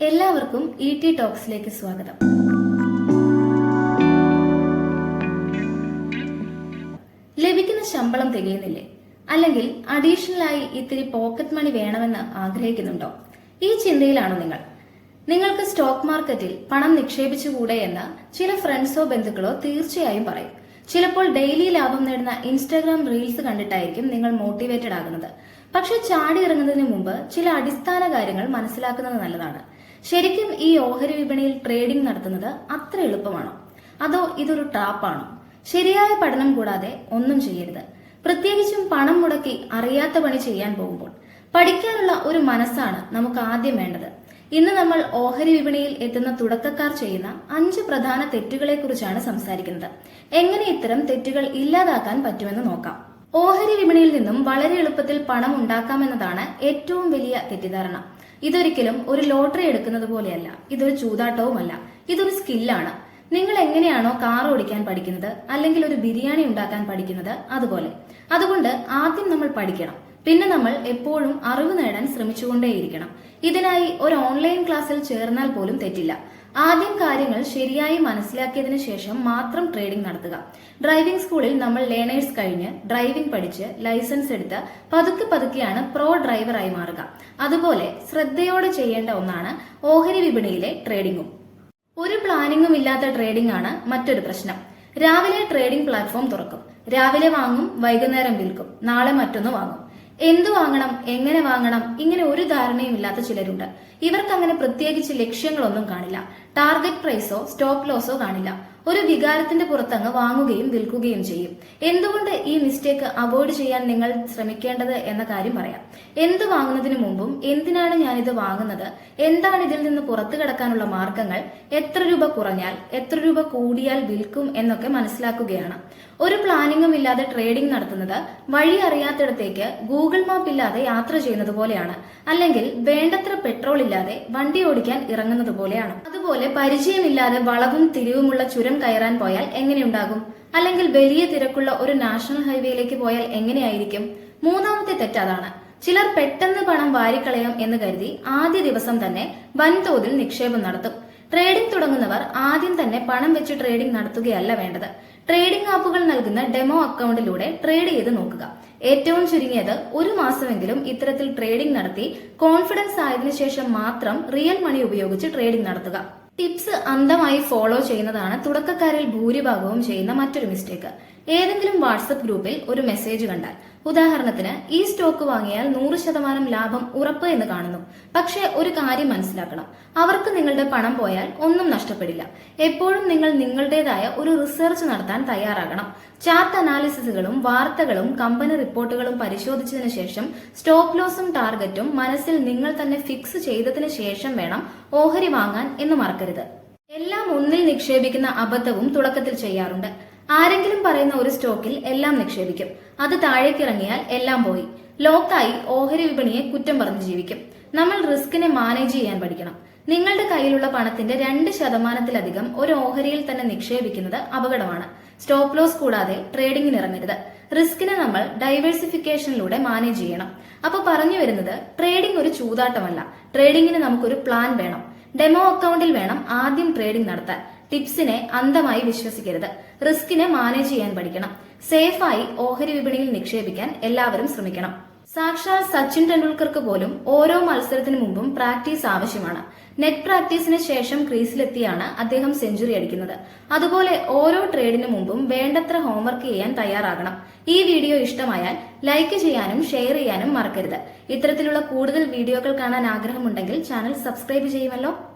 എല്ലാവർക്കും E T ടോക്സിലേക്ക് സ്വാഗതം. ലഭിക്കുന്ന ശമ്പളം തികയുന്നില്ലേ? അല്ലെങ്കിൽ അഡീഷണലായി ഇത്തിരി പോക്കറ്റ് മണി വേണമെന്ന് ആഗ്രഹിക്കുന്നുണ്ടോ? ഈ ചിന്തയിലാണോ നിങ്ങൾ? നിങ്ങൾക്ക് സ്റ്റോക്ക് മാർക്കറ്റിൽ പണം നിക്ഷേപിച്ചുകൂടെ എന്ന് ചില ഫ്രണ്ട്സോ ബന്ധുക്കളോ തീർച്ചയായും പറയും. ചിലപ്പോൾ ഡെയിലി ലാഭം നേടുന്ന ഇൻസ്റ്റാഗ്രാം റീൽസ് കണ്ടിട്ടായിരിക്കും നിങ്ങൾ മോട്ടിവേറ്റഡ് ആകുന്നത്. പക്ഷെ ചാടി ഇറങ്ങുന്നതിന് മുമ്പ് ചില അടിസ്ഥാന കാര്യങ്ങൾ മനസ്സിലാക്കുന്നത് നല്ലതാണ്. ശരിക്കും ഈ ഓഹരി വിപണിയിൽ ട്രേഡിംഗ് നടത്തുന്നത് അത്ര എളുപ്പമാണോ? അതോ ഇതൊരു ട്രാപ്പാണോ ശരിയായ പഠനം കൂടാതെ ഒന്നും ചെയ്യരുത്. പ്രത്യേകിച്ചും പണം മുടക്കി അറിയാത്ത പണി ചെയ്യാൻ പോകുമ്പോൾ പഠിക്കാനുള്ള ഒരു മനസ്സാണ് നമുക്ക് ആദ്യം വേണ്ടത്. ഇന്ന് നമ്മൾ ഓഹരി വിപണിയിൽ എത്തുന്ന തുടക്കക്കാർ ചെയ്യുന്ന അഞ്ച് പ്രധാന തെറ്റുകളെ കുറിച്ചാണ് സംസാരിക്കുന്നത്. എങ്ങനെ ഇത്തരം തെറ്റുകൾ ഇല്ലാതാക്കാൻ പറ്റുമെന്ന് നോക്കാം. ഓഹരി വിപണിയിൽ നിന്നും വളരെ എളുപ്പത്തിൽ പണം ഉണ്ടാക്കാമെന്നതാണ് ഏറ്റവും വലിയ തെറ്റിദ്ധാരണ. ഇതൊരിക്കലും ഒരു ലോട്ടറി എടുക്കുന്നത് പോലെയല്ല. ഇതൊരു ചൂതാട്ടവുമല്ല. ഇതൊരു സ്കില്ലാണ്. നിങ്ങൾ എങ്ങനെയാണോ കാർ ഓടിക്കാൻ പഠിക്കുന്നത് അല്ലെങ്കിൽ ഒരു ബിരിയാണി ഉണ്ടാക്കാൻ പഠിക്കുന്നത് അതുപോലെ. അതുകൊണ്ട് ആദ്യം നമ്മൾ പഠിക്കണം. പിന്നെ നമ്മൾ എപ്പോഴും അറിവ് നേടാൻ ശ്രമിച്ചുകൊണ്ടേയിരിക്കണം. ഇതിനായി ഒരു ഓൺലൈൻ ക്ലാസ്സിൽ ചേർന്നാൽ പോലും തെറ്റില്ല. ആദ്യം കാര്യങ്ങൾ ശരിയായി മനസ്സിലാക്കിയതിനു ശേഷം മാത്രം ട്രേഡിംഗ് നടത്തുക. ഡ്രൈവിംഗ് സ്കൂളിൽ നമ്മൾ ലേണേഴ്സ് കഴിഞ്ഞ് ഡ്രൈവിംഗ് പഠിച്ച് ലൈസൻസ് എടുത്ത് പതുക്കെ പതുക്കെയാണ് പ്രോ ഡ്രൈവറായി മാറുക. അതുപോലെ ശ്രദ്ധയോടെ ചെയ്യേണ്ട ഒന്നാണ് ഓഹരി വിപണിയിലെ ട്രേഡിംഗും ഒരു പ്ലാനിങ്ങും ഇല്ലാത്ത ട്രേഡിംഗ് ആണ് മറ്റൊരു പ്രശ്നം. രാവിലെ ട്രേഡിംഗ് പ്ലാറ്റ്ഫോം തുറക്കും. രാവിലെ വാങ്ങും വൈകുന്നേരം വിൽക്കും. നാളെ മറ്റൊന്ന് വാങ്ങും. എന്തു വാങ്ങണം എങ്ങനെ വാങ്ങണം ഇങ്ങനെ ഒരു ധാരണയും ഇല്ലാത്ത ചിലരുണ്ട്. ഇവർക്ക് അങ്ങനെ പ്രത്യേകിച്ച് ലക്ഷ്യങ്ങളൊന്നും കാണില്ല. ടാർഗറ്റ് പ്രൈസോ സ്റ്റോപ്പ് ലോസോ കാണില്ല. ഒരു വികാരത്തിന്റെ പുറത്തങ്ങ് വാങ്ങുകയും വിൽക്കുകയും ചെയ്യും. എന്തുകൊണ്ട് ഈ മിസ്റ്റേക്ക് അവോയ്ഡ് ചെയ്യാൻ നിങ്ങൾ ശ്രമിക്കേണ്ടത് എന്ന കാര്യം പറയാം. എന്ത് വാങ്ങുന്നതിന് മുമ്പും എന്തിനാണ് ഞാൻ ഇത് വാങ്ങുന്നത്? എന്താണ് ഇതിൽ നിന്ന് പുറത്തു കിടക്കാനുള്ള മാർഗങ്ങൾ? എത്ര രൂപ കുറഞ്ഞാൽ എത്ര രൂപ കൂടിയാൽ വിൽക്കും എന്നൊക്കെ മനസ്സിലാക്കുകയാണ്. ഒരു പ്ലാനിങ്ങും ഇല്ലാതെ ട്രേഡിംഗ് നടത്തുന്നത് വഴി അറിയാത്തിടത്തേക്ക് ഗൂഗിൾ മാപ്പ് ഇല്ലാതെ യാത്ര ചെയ്യുന്നത് പോലെയാണ്. അല്ലെങ്കിൽ വേണ്ടത്ര പെട്രോൾ ഇല്ലാതെ വണ്ടി ഓടിക്കാൻ ഇറങ്ങുന്നത് പോലെയാണ്. അതുപോലെ പരിചയമില്ലാതെ വളവും തിരിവുമുള്ള ചുരം കയറാൻ പോയാൽ എങ്ങനെയുണ്ടാകും അല്ലെങ്കിൽ വലിയ തിരക്കുള്ള ഒരു നാഷണൽ ഹൈവേയിലേക്ക് പോയാൽ എങ്ങനെയായിരിക്കും? മൂന്നാമത്തെ തെറ്റ് അതാണ്. ചിലർ പെട്ടെന്ന് പണം വാരിക്കളയാം എന്ന് കരുതി ആദ്യ ദിവസം തന്നെ വൻതോതിൽ നിക്ഷേപം നടത്തും. ട്രേഡിംഗ് തുടങ്ങുന്നവർ ആദ്യം തന്നെ പണം വെച്ച് ട്രേഡിംഗ് നടത്തുകയല്ല വേണ്ടത്. ട്രേഡിംഗ് ആപ്പുകൾ നൽകുന്ന ഡെമോ അക്കൗണ്ടിലൂടെ ട്രേഡ് ചെയ്ത് നോക്കുക. ഏറ്റവും ചുരുങ്ങിയത് ഒരു മാസമെങ്കിലും ഇത്തരത്തിൽ ട്രേഡിംഗ് നടത്തി കോൺഫിഡൻസ് ആയതിനു ശേഷം മാത്രം റിയൽ മണി ഉപയോഗിച്ച് ട്രേഡിംഗ് നടത്തുക. ടിപ്സ് അന്ധമായി ഫോളോ ചെയ്യുന്നതാണ് തുടക്കക്കാരിൽ ഭൂരിഭാഗവും ചെയ്യുന്ന മറ്റൊരു മിസ്റ്റേക്ക് ഏതെങ്കിലും വാട്സപ്പ് ഗ്രൂപ്പിൽ ഒരു മെസ്സേജ് കണ്ടാൽ. ഉദാഹരണത്തിന് ഈ സ്റ്റോക്ക് വാങ്ങിയാൽ നൂറ് ശതമാനം ലാഭം ഉറപ്പ് എന്ന് കാണുന്നു. പക്ഷേ ഒരു കാര്യം മനസ്സിലാക്കണം. അവർക്ക് നിങ്ങളുടെ പണം പോയാൽ ഒന്നും നഷ്ടപ്പെടില്ല. എപ്പോഴും നിങ്ങൾ നിങ്ങളുടേതായ ഒരു റിസർച്ച് നടത്താൻ തയ്യാറാകണം. ചാർട്ട് അനാലിസിസുകളും വാർത്തകളും കമ്പനി റിപ്പോർട്ടുകളും പരിശോധിച്ചതിന് ശേഷം സ്റ്റോപ്പ് ലോസും ടാർഗറ്റും മനസ്സിൽ നിങ്ങൾ തന്നെ ഫിക്സ് ചെയ്തതിനു ശേഷം വേണം ഓഹരി വാങ്ങാൻ എന്ന് മറക്കരുത്. എല്ലാം ഒന്നിൽ നിക്ഷേപിക്കുന്ന അബദ്ധവും തുടക്കത്തിൽ ചെയ്യാറുണ്ട്. ആരെങ്കിലും പറയുന്ന ഒരു സ്റ്റോക്കിൽ എല്ലാം നിക്ഷേപിക്കും. അത് താഴേക്കിറങ്ങിയാൽ എല്ലാം പോയി. ലോക്കായി ഓഹരി വിപണിയെ കുറ്റം പറഞ്ഞ് ജീവിക്കും. നമ്മൾ റിസ്കിനെ മാനേജ് ചെയ്യാൻ പഠിക്കണം. നിങ്ങളുടെ കയ്യിലുള്ള പണത്തിന്റെ രണ്ട് ശതമാനത്തിലധികം ഒരു ഓഹരിയിൽ തന്നെ നിക്ഷേപിക്കുന്നത് അപകടമാണ്. സ്റ്റോപ്പ് ലോസ് കൂടാതെ ട്രേഡിംഗിന് ഇറങ്ങരുത്. റിസ്കിനെ നമ്മൾ ഡൈവേഴ്സിഫിക്കേഷനിലൂടെ മാനേജ് ചെയ്യണം. അപ്പൊ പറഞ്ഞു വരുന്നത് ട്രേഡിംഗ് ഒരു ചൂതാട്ടമല്ല. ട്രേഡിംഗിന് നമുക്കൊരു പ്ലാൻ വേണം. ഡെമോ അക്കൗണ്ടിൽ വേണം ആദ്യം ട്രേഡിംഗ് നടത്താൻ. ടിപ്സിനെ അന്ധമായി വിശ്വസിക്കരുത്. റിസ്കിനെ മാനേജ് ചെയ്യാൻ പഠിക്കണം. സേഫായി ഓഹരി വിപണിയിൽ നിക്ഷേപിക്കാൻ എല്ലാവരും ശ്രമിക്കണം. സാക്ഷാൽ സച്ചിൻ ടെണ്ടുൽക്കർക്ക് പോലും ഓരോ മത്സരത്തിനു മുമ്പും പ്രാക്ടീസ് ആവശ്യമാണ്. നെറ്റ് പ്രാക്ടീസിന് ശേഷം ക്രീസിലെത്തിയാണ് അദ്ദേഹം സെഞ്ചുറി അടിക്കുന്നത്. അതുപോലെ ഓരോ ട്രേഡിനു മുമ്പും വേണ്ടത്ര ഹോംവർക്ക് ചെയ്യാൻ തയ്യാറാകണം. ഈ വീഡിയോ ഇഷ്ടമായാൽ ലൈക്ക് ചെയ്യാനും ഷെയർ ചെയ്യാനും മറക്കരുത്. ഇത്തരത്തിലുള്ള കൂടുതൽ വീഡിയോകൾ കാണാൻ ആഗ്രഹമുണ്ടെങ്കിൽ ചാനൽ സബ്സ്ക്രൈബ് ചെയ്യുമല്ലോ.